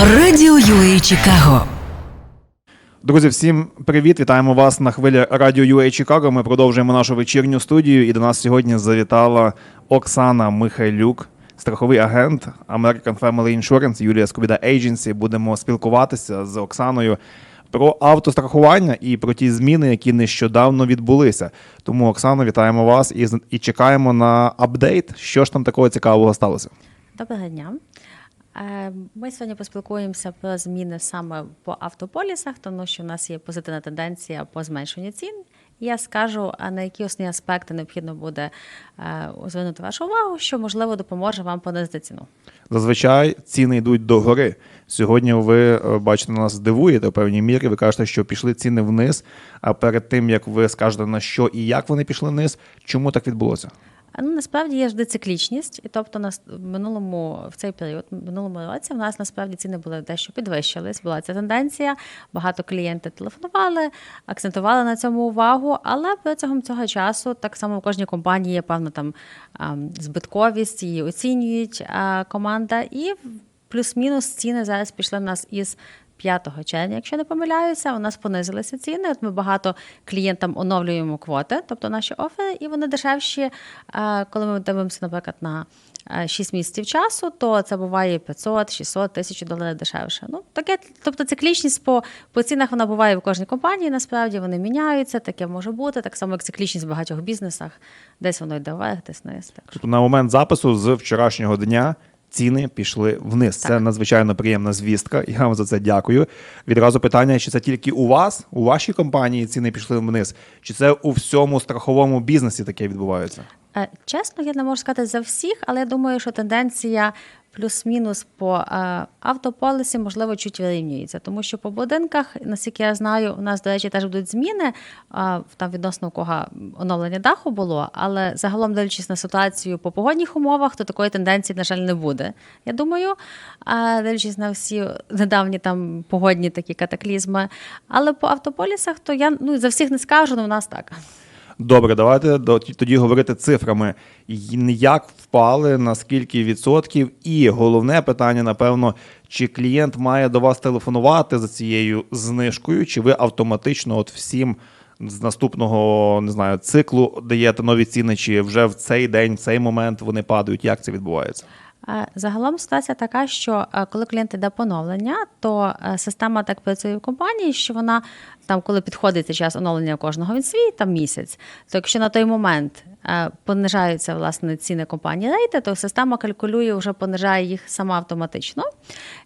Радіо UA Чикаго. Друзі, всім привіт! Вітаємо вас на хвилі радіо UA Чикаго. Ми продовжуємо нашу вечірню студію. І до нас сьогодні завітала Оксана Михайлюк, страховий агент American Family Insurance, Юлія Скобіда Agency. Будемо спілкуватися з Оксаною про автострахування і про ті зміни, які нещодавно відбулися. Тому, Оксано, вітаємо вас і, з- і чекаємо на апдейт. Що ж там такого цікавого сталося? Доброго дня. Е, Ми сьогодні поспілкуємося про зміни саме по автополісах, тому що в нас є позитивна тенденція по зменшенню цін. Я скажу, на які основні аспекти необхідно буде е, звернути вашу увагу, що можливо допоможе вам понизити ціну. Зазвичай ціни йдуть догори. Сьогодні ви е, бачите, нас дивуєте в певній мірі. Ви кажете, що пішли ціни вниз. А перед тим як ви скажете на що і як вони пішли вниз, чому так відбулося? Ну, насправді є завжди циклічність, і тобто нас в минулому в цей період, в минулому році, в нас насправді ціни були дещо підвищились. Була ця тенденція. Багато клієнтів телефонували, акцентували на цьому увагу. Але протягом цього часу так само в кожній компанії є певна там збитковість, її оцінюють команда, і плюс-мінус ціни зараз пішли в нас із 5 червня, якщо не помиляюся, у нас понизилися ціни. От ми багато клієнтам оновлюємо квоти, тобто наші офери, і вони дешевші. Е, Коли ми дивимося, наприклад, на е, 6 місяців часу, то це буває 500, 600, 1000 доларів дешевше. Ну, таке, тобто циклічність по, по цінах вона буває в кожній компанії, насправді вони міняються, таке може бути, так само як циклічність в багатьох бізнесах, десь воно йде вверх, десь вниз. Тобто на момент запису з вчорашнього дня ціни пішли вниз. Це надзвичайно приємна звістка. Я вам за це дякую. Відразу питання: чи це тільки у вас, у вашій компанії ціни пішли вниз, чи це у всьому страховому бізнесі таке відбувається? Е, Чесно, я не можу сказати за всіх, але я думаю, що тенденція плюс-мінус по е, автополісі, можливо, чуть вирівнюється. Тому що по будинках, наскільки я знаю, у нас, до речі, теж будуть зміни там відносно кого оновлення даху було, але загалом, дивлячись на ситуацію по погодних умовах, то такої тенденції, на жаль, не буде. Я думаю, дивлячись на всі недавні там погодні такі катаклізми. Але по автополісах, то я ну, за всіх не скажу, але у нас так. Добре, давайте тоді говорити цифрами. Як впали, на скільки відсотків? І головне питання, напевно, чи клієнт має до вас телефонувати за цією знижкою, чи ви автоматично от всім з наступного не знаю циклу даєте нові ціни, чи вже в цей день, в цей момент вони падають? Як це відбувається? Загалом ситуація така, що е, коли клієнт йде поновлення, то е, система так працює в компанії, що вона там, коли підходить час оновлення кожного він свій, там місяць. То якщо на той момент понижаються власне ціни компанії рейти, то система калькулює, вже понижає їх сама автоматично.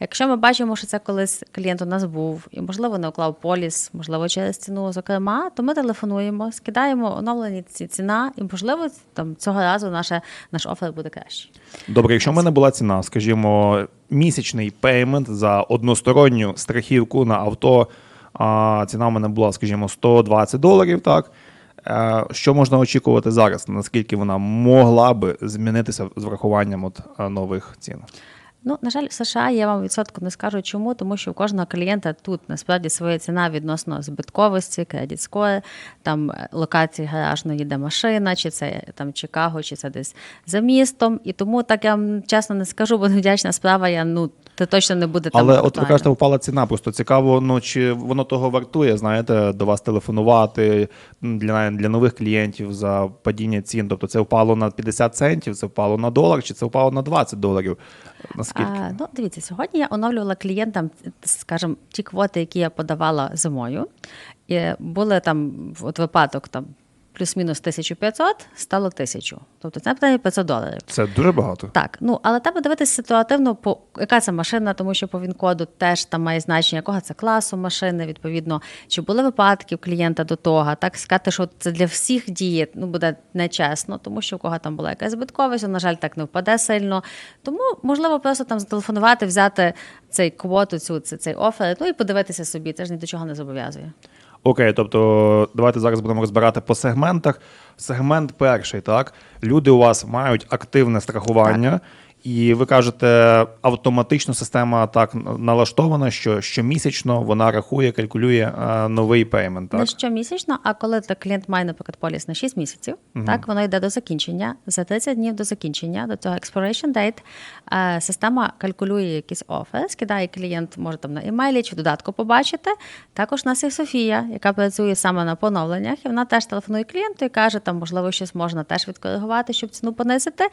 Якщо ми бачимо, що це колись клієнт у нас був, і можливо не уклав поліс, можливо, через ціну, зокрема, то ми телефонуємо, скидаємо оновлені ці ціна, і можливо там цього разу наше наш офер буде кращий. Добре, якщо в мене була ціна, скажімо, місячний пеймент за односторонню страхівку на авто, а ціна в мене була, скажімо, 120 доларів, так. Е, Що можна очікувати зараз? Наскільки вона могла би змінитися з врахуванням от е, нових цін? Ну, на жаль, в США я вам відсотку не скажу чому, тому що у кожного клієнта тут насправді своя ціна відносно збитковості, кредит там е, локації гаражної, де машина, чи це там Чикаго, чи це десь за містом. І тому так я вам чесно не скажу, бо невдячна справа, я ну це точно не буде там. Але от ви кажете, впала ціна. Просто цікаво, ну чи воно того вартує, знаєте, до вас телефонувати для, для нових клієнтів за падіння цін. Тобто це впало на 50 центів, це впало на долар, чи це впало на 20 доларів? Наскільки? А, ну, дивіться, сьогодні я оновлювала клієнтам, скажімо, ті квоти, які я подавала зимою. І були там от випадок там. Плюс-мінус 1500 стало 1000. Тобто це питання 500 доларів. Це дуже багато. Так, ну але треба дивитися ситуативно, по яка це машина, тому що по він-коду теж там має значення, якого це класу машини, відповідно, чи були випадки у клієнта до того. Так сказати, що це для всіх діє, ну буде нечесно, тому що у кого там була якась збитковість, на жаль, так не впаде сильно. Тому можливо просто там зателефонувати, взяти цей квоту, цю цей, цей офер, ну і подивитися собі. Це ж ні до чого не зобов'язує. Окей, тобто давайте зараз будемо розбирати по сегментах. Сегмент перший, так. Люди у вас мають активне страхування, І ви кажете, автоматично система так налаштована, що щомісячно вона рахує, калькулює е, новий пеймент. Не щомісячно, а коли так клієнт має, наприклад, поліс на 6 місяців, так воно йде до закінчення. За 30 днів до закінчення, до цього expiration date, е, система калькулює якийсь офер, скидає клієнт, може там на емейлі чи додатку побачити. Також у нас є Софія, яка працює саме на поновленнях, і вона теж телефонує клієнту і каже, там можливо щось можна теж відкоригувати, щоб ціну понизити.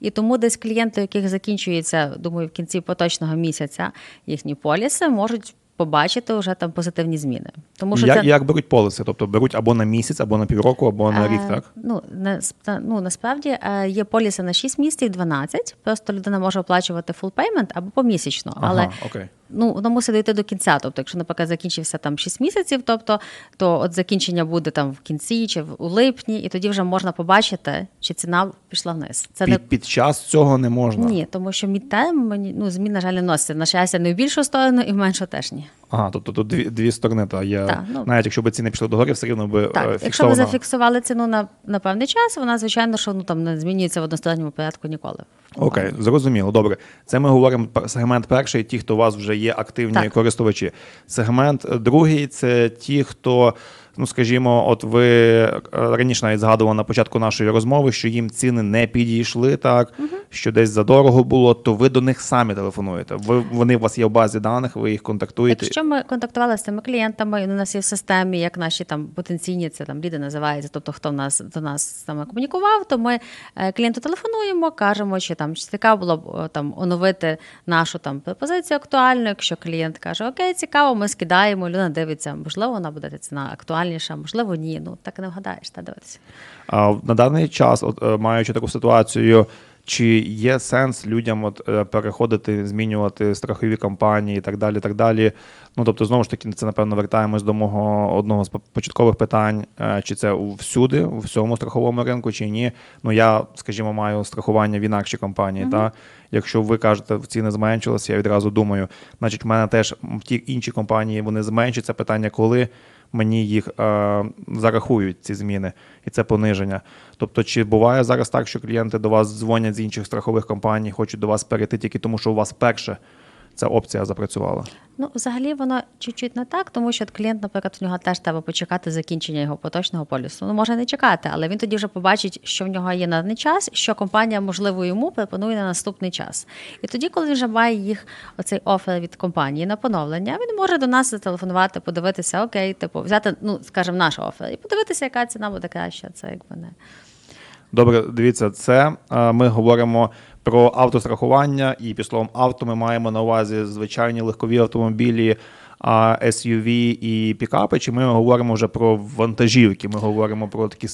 І тому десь клієнти, у яких закінчується, думаю, в кінці поточного місяця їхні поліси, можуть побачити вже там позитивні зміни. Тому що Як, це як беруть полиси? Тобто беруть або на місяць, або на півроку, або на рік, Е, так? Ну, на, ну, насправді е, є поліси на 6 місяців, 12. Просто людина може оплачувати full payment або помісячно. Але Ага, окей. Ну, воно мусить дійти до кінця. Тобто, якщо, наприклад, закінчився там 6 місяців, тобто, то от закінчення буде там в кінці чи в- у липні, і тоді вже можна побачити, чи ціна пішла вниз. Це не Під, під час цього не можна. ні, тому що мідтайм мені ну, змін, на жаль, не носиться. На щастя, не в більшу сторону і в меншу теж ні. Ага, тобто тут дві, дві сторони. Та є, Так, ну. навіть якщо б ціни пішли догори, все рівно би Так, е, якщо ви зафіксували ціну на, на певний час, вона звичайно, що ну там не змінюється в односторонньому порядку ніколи. Окей, зрозуміло. Добре. Це ми говоримо про сегмент перший, ті, хто у вас вже є активні Так. користувачі. Сегмент другий це ті, хто, ну скажімо, от ви е, раніше навіть згадували на початку нашої розмови, що їм ціни не підійшли, так що десь задорого було, то ви до них самі телефонуєте. Ви вони у вас є в базі даних, ви їх контактуєте. Якщо ми контактували з цими клієнтами, і у нас є в системі, як наші там потенційні, це там ліди називається, тобто хто в нас до нас саме комунікував, то ми е, клієнту телефонуємо, кажемо, чи там чи цікаво було б там оновити нашу там пропозицію актуальну. Якщо клієнт каже, окей, цікаво, ми скидаємо, людина дивиться, можливо, вона буде ціна актуальніша, можливо, ні. Ну так не вгадаєш, та дивитися. А на даний час, от, е, маючи таку ситуацію, чи є сенс людям от, е, переходити, змінювати страхові компанії і так далі. так далі. Ну, тобто, знову ж таки, це, напевно, вертаємось до мого одного з по- початкових питань, е, чи це всюди, у всьому страховому ринку, чи ні. Ну, я, скажімо, маю страхування в інакшій компанії. Та? Якщо ви кажете, в ціни зменшилися, я відразу думаю, значить, в мене теж ті інші компанії вони зменшаться. Питання, коли мені їх е, зарахують ці зміни і це пониження. Тобто, чи буває зараз так, що клієнти до вас дзвонять з інших страхових компаній, хочуть до вас перейти тільки тому, що у вас перше ця опція запрацювала? Ну, взагалі воно чуть-чуть не так, тому що клієнт, наприклад, в нього теж треба почекати закінчення його поточного полісу. Ну, може не чекати, але він тоді вже побачить, що в нього є на даний час, що компанія, можливо, йому пропонує на наступний час. І тоді, коли він вже має їх оцей офер від компанії на поновлення, він може до нас зателефонувати, подивитися, окей, типу, взяти, ну, скажімо, наш офер і подивитися, яка ціна буде краща. Це якби не. Добре, дивіться, це е, ми говоримо про автострахування, і під словом авто ми маємо на увазі звичайні легкові автомобілі, SUV і пікапи. Чи ми говоримо вже про вантажівки? Ми говоримо про такі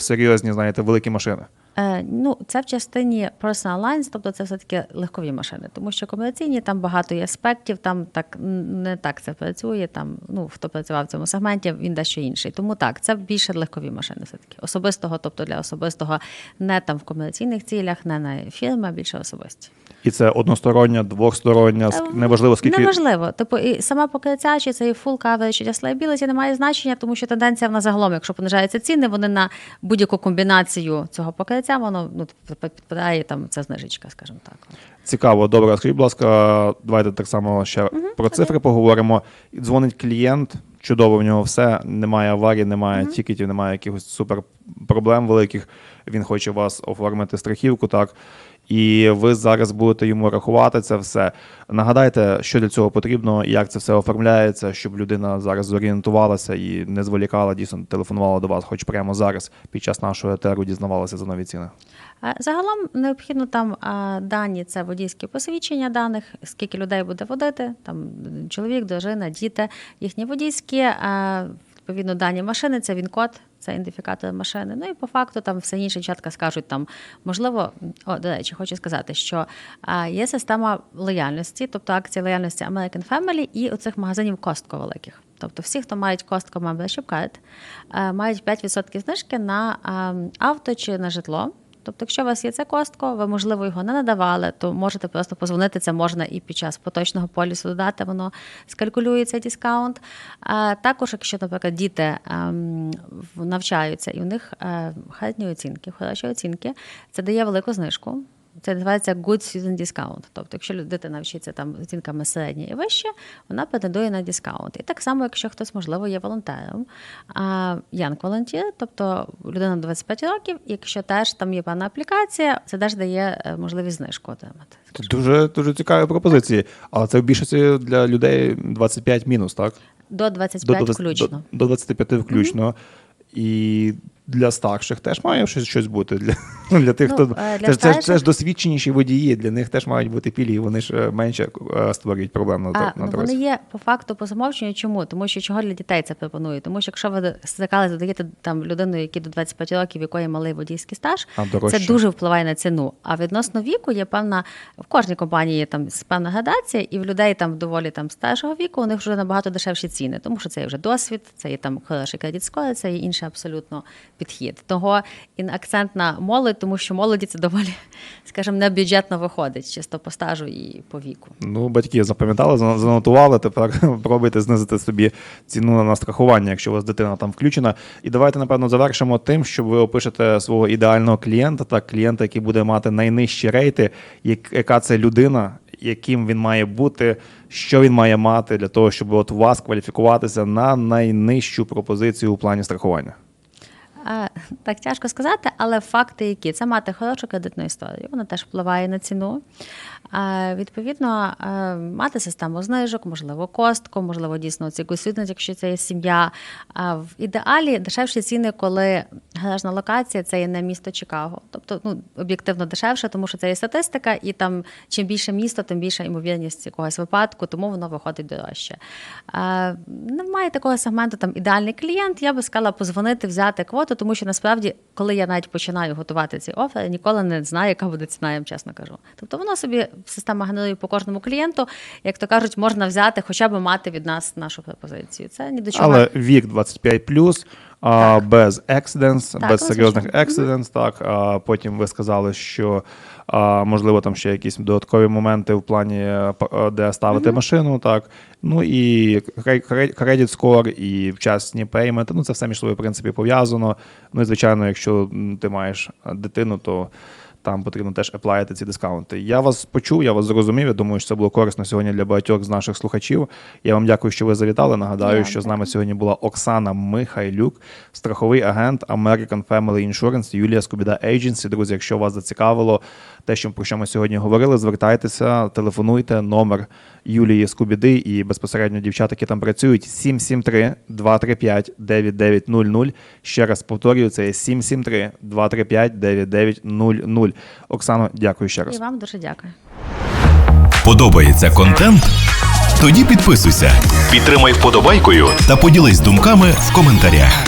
серйозні, знаєте, великі машини. Е, ну, це в частині personal lines, тобто це все-таки легкові машини, тому що комерційні там багато є аспектів, там так не так це працює. Там, ну, хто працював в цьому сегменті, він дещо інший. Тому так, це більше легкові машини, все-таки. Особистого, тобто для особистого, не там в комерційних цілях, не на фірми, а більше особисті. І це одностороння, двостороння, неважливо скільки. Неважливо. Типу, і сама покриття, чи це і full coverage, чи just liability, не має значення, тому що тенденція вона загалом, якщо понижаються ціни, вони на будь-яку комбінацію цього покриття, воно ну, підпадає там ця знижечка, скажімо так. Цікаво, добре. Скажіть, будь ласка, давайте так само ще про цифри поговоримо. Дзвонить клієнт, чудово в нього все, немає аварій, немає тікетів, немає якихось супер проблем великих. Він хоче вас оформити страхівку, так. І ви зараз будете йому рахувати це все. Нагадайте, що для цього потрібно, як це все оформляється, щоб людина зараз зорієнтувалася і не зволікала, дійсно телефонувала до вас, хоч прямо зараз, під час нашого етеру дізнавалася за нові ціни. Загалом необхідно там дані це водійські посвідчення даних, скільки людей буде водити, там чоловік, дружина, діти, їхні водійські, відповідно, дані машини, це він-код, це ідентифікатор машини. Ну і по факту там все інше чатка скажуть там, можливо, о, до речі, хочу сказати, що є система лояльності, тобто акції лояльності American Family і оцих магазинів Костко великих. Тобто всі, хто мають Костко Membership Card, е, мають 5% знижки на а, авто чи на житло. Тобто, якщо у вас є це костко, ви, можливо, його не надавали, то можете просто позвонити. Це можна і під час поточного полісу додати, воно скалькулює цей дискаунт. А також, якщо, наприклад, діти ем, навчаються і у них хатні оцінки, хороші оцінки, це дає велику знижку. Це називається good student discount. Тобто, якщо дитина вчиться там з оцінками середньої і вище, вона претендує на дискаунт. І так само, якщо хтось, можливо, є волонтером, а Young Volunteer, тобто людина 25 років, якщо теж там є певна аплікація, це теж дає е, можливість знижку отримати. Дуже дуже цікаві пропозиції. Але це в більшості для людей 25 мінус, так? До 25 включно. До, до 25 включно. І для старших теж має щось, щось бути. Для, для тих, Ну, хто е, для це, це, це ж досвідченіші водії, для них теж мають бути пільги, вони ж е, менше е, створюють проблем на, А, на ну, дорозі. вони є по факту по замовченню. Чому? Тому що чого для дітей це пропонують? Тому що якщо ви стикали, задаєте там людину, якій до 25 років, якої малий водійський стаж, це дуже впливає на ціну. А відносно віку є певна в кожній компанії є там певна градація, і в людей там доволі там старшого віку у них вже набагато дешевші ціни, тому що це є вже досвід, це є там хороший кредит скор, це є інший абсолютно підхід. Того і акцент на молодь, тому що молоді це доволі, скажімо, не бюджетно виходить, чисто по стажу і по віку. Ну, батьки запам'ятали, занотували. Тепер пробуйте знизити собі ціну на страхування, якщо у вас дитина там включена. І давайте, напевно, завершимо тим, що ви опишете свого ідеального клієнта, так, клієнта, який буде мати найнижчі рейти, яка це людина, яким він має бути, що він має мати для того, щоб от вас кваліфікуватися на найнижчу пропозицію у плані страхування. Так тяжко сказати, але факти які? Це мати хорошу кредитну історію, вона теж впливає на ціну. Відповідно, мати систему знижок, можливо, костку, можливо, дійсно ці світність, якщо це є сім'я. В ідеалі дешевші ціни, коли гаражна локація це є не місто Чикаго. Тобто, ну, об'єктивно дешевше, тому що це є статистика, і там чим більше місто, тим більша ймовірність якогось випадку, тому воно виходить дорожче. Немає такого сегменту, там ідеальний клієнт. Я би сказала позвонити, взяти квоту, тому що насправді, коли я навіть починаю готувати ці офери, ніколи не знаю, яка буде ціна, я вам чесно кажу. Тобто воно собі система генерує по кожному клієнту, як то кажуть, можна взяти, хоча б мати від нас нашу пропозицію. Це ні до чого. Але вік 25 а, без accidents, Так, без серйозних accidents, так. А потім ви сказали, що а, можливо там ще якісь додаткові моменти в плані, де ставити mm -hmm. машину, так. Ну і кре- кре- кредит скор, і вчасні пейменти. Ну, це все між собою, в принципі, пов'язано. Ну і звичайно, якщо ти маєш е, дитину, то. Там потрібно теж еплаїти ці дискаунти. Я вас почув, я вас зрозумів. Я думаю, що це було корисно сьогодні для багатьох з наших слухачів. Я вам дякую, що ви завітали. Нагадаю, Я що з нами сьогодні була Оксана Михайлюк, страховий агент American Family Insurance, Юлія Скубіда Agency. Друзі, якщо вас зацікавило те, що про що ми сьогодні говорили, звертайтеся, телефонуйте номер Юлії Скубіди і безпосередньо дівчата, які там працюють 773 235 9900. Ще раз повторюю, це є 773 235 9900. Оксано, дякую ще раз. І вам дуже дякую. Подобається контент? Тоді підписуйся, підтримай вподобайкою та поділись думками в коментарях.